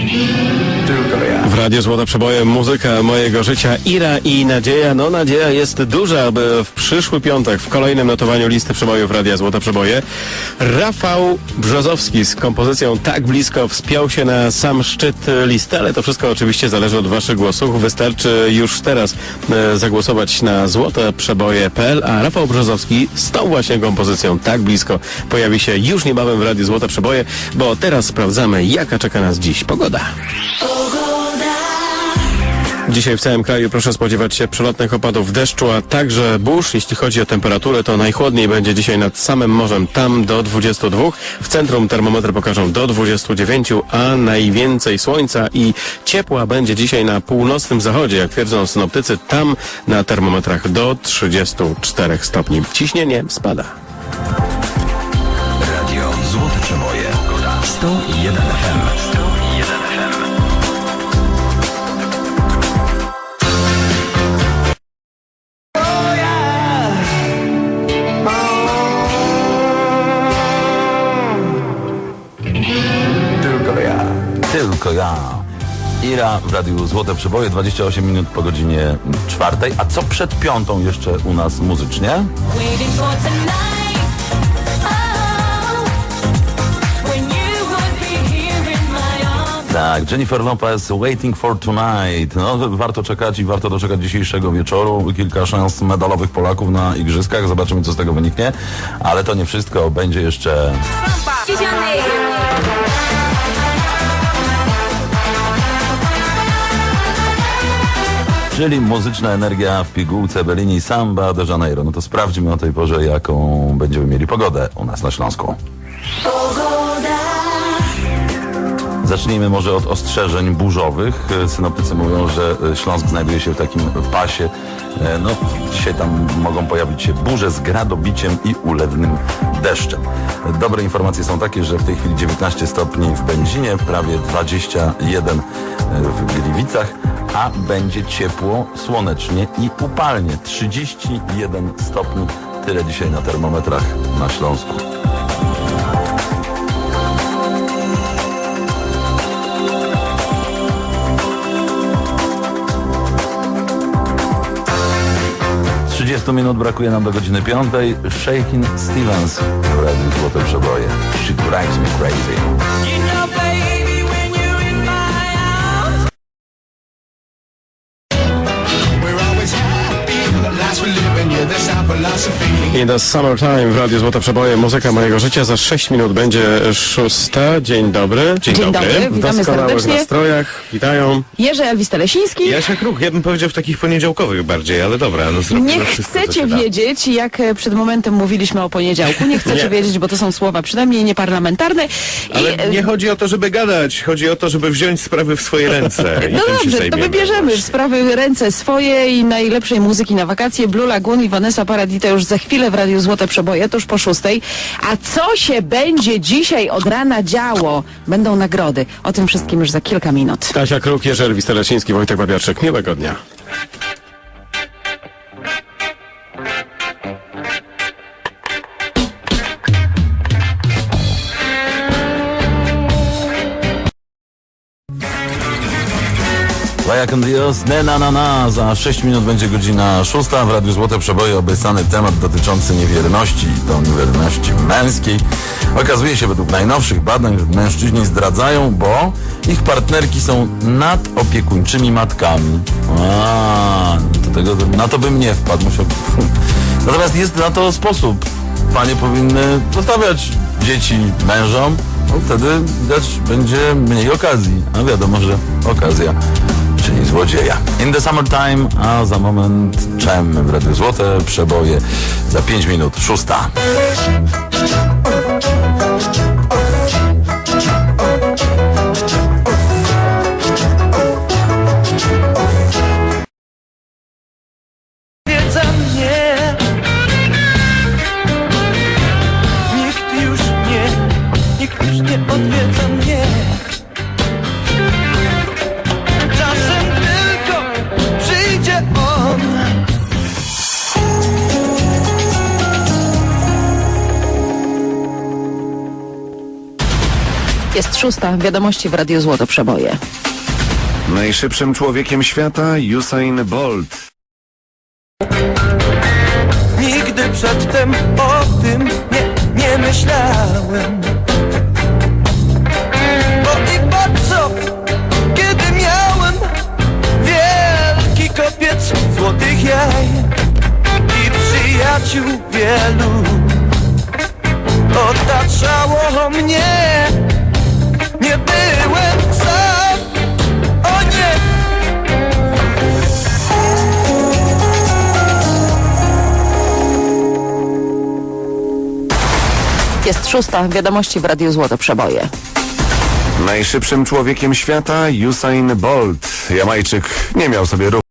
Amen. Tylko ja. W Radiu Złote Przeboje muzyka mojego życia Ira i nadzieja. No nadzieja jest duża, aby w przyszły piątek w kolejnym notowaniu listy przebojów Radia Złote Przeboje Rafał Brzozowski z kompozycją Tak Blisko wspiął się na sam szczyt listy, ale to wszystko oczywiście zależy od waszych głosów. Wystarczy już teraz e, zagłosować na złoteprzeboje.pl, a Rafał Brzozowski z tą właśnie kompozycją Tak Blisko pojawi się już niebawem w Radiu Złote Przeboje, bo teraz sprawdzamy jaka czeka nas dziś pogoda. Dzisiaj w całym kraju proszę spodziewać się przelotnych opadów deszczu, a także burz. Jeśli chodzi o temperaturę, to najchłodniej będzie dzisiaj nad samym morzem, tam do 22. W centrum termometry pokażą do 29, a najwięcej słońca i ciepła będzie dzisiaj na północnym zachodzie, jak twierdzą synoptycy, tam na termometrach do 34 stopni. Ciśnienie spada. Radio Złote Przeboje. 101 FM. 101 FM. Ja. Ira w Radiu Złote Przeboje, 28 minut po godzinie czwartej. A co przed piątą jeszcze u nas muzycznie? Oh. Tak, Jennifer Lopez, Waiting for Tonight. No, warto czekać i warto doczekać dzisiejszego wieczoru. Kilka szans medalowych Polaków na igrzyskach. Zobaczymy, co z tego wyniknie. Ale to nie wszystko. Będzie jeszcze... Czyli muzyczna energia w pigułce Bellini Samba de Janeiro. No to sprawdźmy o tej porze, jaką będziemy mieli pogodę u nas na Śląsku. Zacznijmy może od ostrzeżeń burzowych. Synoptycy mówią, że Śląsk znajduje się w takim pasie. E, No, dzisiaj tam mogą pojawić się burze z gradobiciem i ulewnym deszczem. Dobre informacje są takie, że w tej chwili 19 stopni w Będzinie, prawie 21 w Gliwicach, a będzie ciepło, słonecznie i upalnie. 31 stopni. Tyle dzisiaj na termometrach na Śląsku. Trzydziestu minut brakuje nam do godziny piątej. Shakin Stevens w Złote Przeboje. She drives me crazy. In the summertime w Radiu Złote Przeboje muzyka mojego życia. Za 6 minut będzie szósta. Dzień dobry. Dzień dobry, W witamy doskonałych serdecznie. nastrojach. Witają. Jerzy Elwis Telesiński. Jasia Kruk, ja bym powiedział w takich poniedziałkowych bardziej, ale dobra, no Nie chcecie wiedzieć, jak e, przed momentem mówiliśmy o poniedziałku. Nie chcecie Nie. wiedzieć, bo to są słowa przynajmniej nieparlamentarne. I, Ale e, nie chodzi o to, żeby gadać, chodzi o to, żeby wziąć sprawy w swoje ręce. No dobrze, to wybierzemy w sprawy w ręce swoje i najlepszej muzyki na wakacje. Blue Lagoon i Vanessa Paradita już za chwilę w Radiu Złote Przeboje, tuż po szóstej. A co się będzie dzisiaj od rana działo? Będą nagrody. O tym wszystkim już za kilka minut. Kasia Kruk, Jerzy Elwis Telesiński, Wojtek Babiarczyk. Miłego dnia. Vaya con Dios, ne na na na. Za 6 minut będzie godzina 6. W Radiu Złote Przeboje obiecany temat dotyczący niewierności i to niewierności męskiej. Okazuje się według najnowszych badań, że mężczyźni zdradzają, bo ich partnerki są nadopiekuńczymi matkami. A, to tego, na to bym nie wpadł. Musiał... Natomiast jest na to sposób. Panie powinny zostawiać dzieci mężom, no wtedy widać będzie mniej okazji. A wiadomo, że okazja czyli złodzieja. In the summertime, a za moment czem w Radiu Złote przeboje za 5 minut, szósta. Szósta, wiadomości w Radiu Złoto Przeboje. Najszybszym człowiekiem świata Usain Bolt. Nigdy przedtem o tym nie, nie myślałem Jest szósta, wiadomości w Radiu Złoto Przeboje. Najszybszym człowiekiem świata Usain Bolt. Jamajczyk nie miał sobie ruchu.